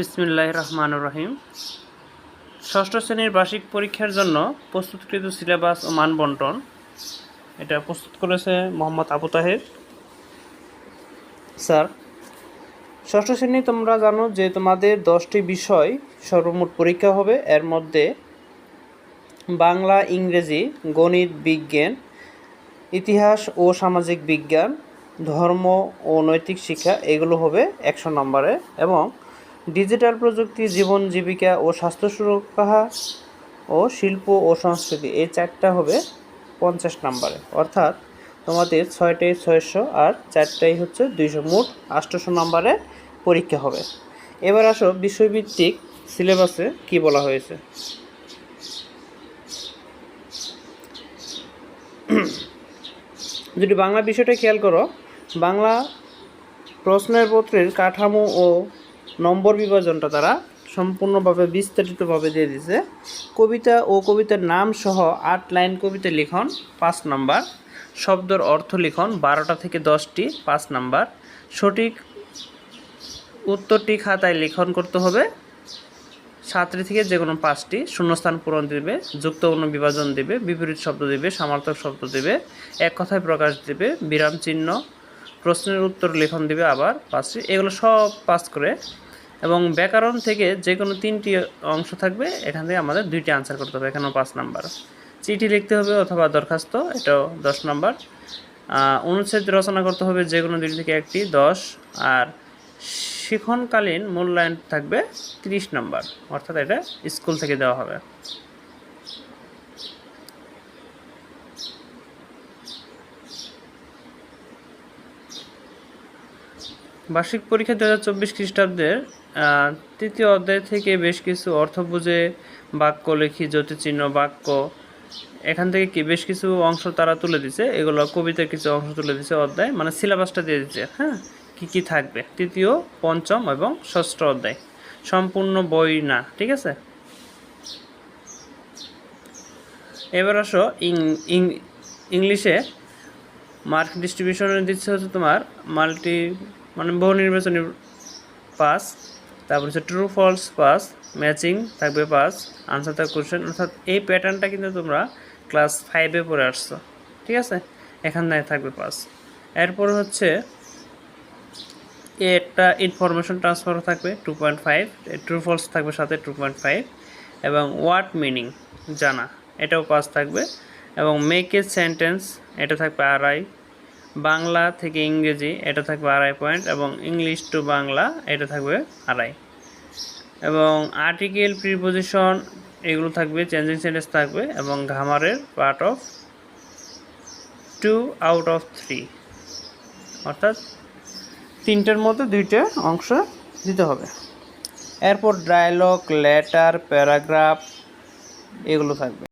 বিসমিল্লাহ রহমান রহিম। ষষ্ঠ শ্রেণির বার্ষিক পরীক্ষার জন্য প্রস্তুতকৃত সিলেবাস ও মান বন্টন এটা প্রস্তুত করেছে মোহাম্মদ আবু তাহের। স্যার, ষষ্ঠ শ্রেণি তোমরা জানো যে তোমাদের দশটি বিষয় সর্বমোট পরীক্ষা হবে। এর মধ্যে বাংলা, ইংরেজি, গণিত, বিজ্ঞান, ইতিহাস ও সামাজিক বিজ্ঞান, ধর্ম ও নৈতিক শিক্ষা, এগুলো হবে একশো নম্বরে এবং ডিজিটাল প্রযুক্তি, জীবন, জীবিকা ও স্বাস্থ্য সুরক্ষা ও শিল্প ও সংস্কৃতি, এই চারটা হবে পঞ্চাশ নম্বরে। অর্থাৎ তোমাদের ছয়টাই ছয়শো আর চারটাই হচ্ছে দুইশো। মোট আষ্টশো নম্বরে পরীক্ষা হবে। এবার আসো বিষয়ভিত্তিক সিলেবাসে কি বলা হয়েছে। যদি বাংলা বিষয়টা খেয়াল করো, বাংলা প্রশ্নের পত্রের কাঠামো ও নম্বর বিভাজনটা তারা সম্পূর্ণভাবে বিস্তারিতভাবে দিয়ে দিছে। কবিতা ও কবিতার নাম সহ আট লাইন কবিতা লিখন, পাঁচ নাম্বার। শব্দর অর্থ লিখন, বারোটা থেকে দশটি, পাঁচ নাম্বার। সঠিক উত্তরটি খাতায় লিখন করতে হবে। সাতটি থেকে যে কোনো পাঁচটি শূন্যস্থান পূরণ দেবে, যুক্ত কোনো বিভাজন দেবে, বিপরীত শব্দ দেবে, সমার্থক শব্দ দেবে, এক কথায় প্রকাশ দেবে, বিরাম চিহ্ন প্রশ্নের উত্তর লেখন দিবে আবার পাঁচটি এগুলো সব পাস করে। এবং ব্যাকরণ থেকে যে কোনো তিনটি অংশ থাকবে, এখান থেকে আমাদের দুইটি আনসার করতে হবে। এখানেও পাঁচ নাম্বার। চিঠি লিখতে হবে অথবা দরখাস্ত, এটাও দশ নাম্বার। অনুচ্ছেদ রচনা করতে হবে যে কোনো দুটি থেকে একটি, দশ। আর শিখনকালীন মূল্যায়ন থাকবে তিরিশ নম্বর। অর্থাৎ এটা স্কুল থেকে দেওয়া হবে। বার্ষিক পরীক্ষা দু হাজার চব্বিশ খ্রিস্টাব্দের তৃতীয় অধ্যায় থেকে বেশ কিছু অর্থ বুঝে, বাক্য লেখি, জ্যোতিচিহ্ন, বাক্য, এখান থেকে কি বেশ কিছু অংশ তারা তুলে দিছে, এগুলো কবিতার কিছু অংশ তুলে দিছে অধ্যায় মানে সিলেবাসটা দিয়ে দিচ্ছে হ্যাঁ? কি কি থাকবে? তৃতীয়, পঞ্চম এবং ষষ্ঠ অধ্যায়। সম্পূর্ণ বই না, ঠিক আছে? এবার আসো, ইং, ইং- ইংলিশে মার্ক ডিস্ট্রিবিউশনে দিচ্ছে হচ্ছে তোমার মাল্টি মানে বহু নির্বাচনী পাস, তারপর হচ্ছে ট্রু ফলস পাস ম্যাচিং থাকবে পাস আনসার থাকবে কোশ্চেন অর্থাৎ এই প্যাটার্নটা কিন্তু তোমরা ক্লাস ফাইভে পড়ে আসছো, ঠিক আছে? এখান থেকে থাকবে পাস এরপর হচ্ছে একটা ইনফরমেশন ট্রান্সফার থাকবে two point five true false থাকবে সাথে টু পয়েন্ট ফাইভ এবং ওয়ার্ড মিনিং জানা, এটাও পাস থাকবে, এবং মেক এ সেন্টেন্স এটা থাকবে আড়াই বাংলা থেকে ইংরেজি, এটা থাকবে আড়াই পয়েন্ট এবং ইংলিশ টু বাংলা, এটা থাকবে আড়াই। এবং আর্টিকেল প্রিপোজিশন এগুলো থাকবে চেঞ্জিং সেন্টেন্স থাকবে, এবং ঘামারের part of two out of three অর্থাৎ তিনটের মধ্যে দুইটা অংশ দিতে হবে। এরপর ডায়লগ লেটার প্যারাগ্রাফ এগুলো থাকবে।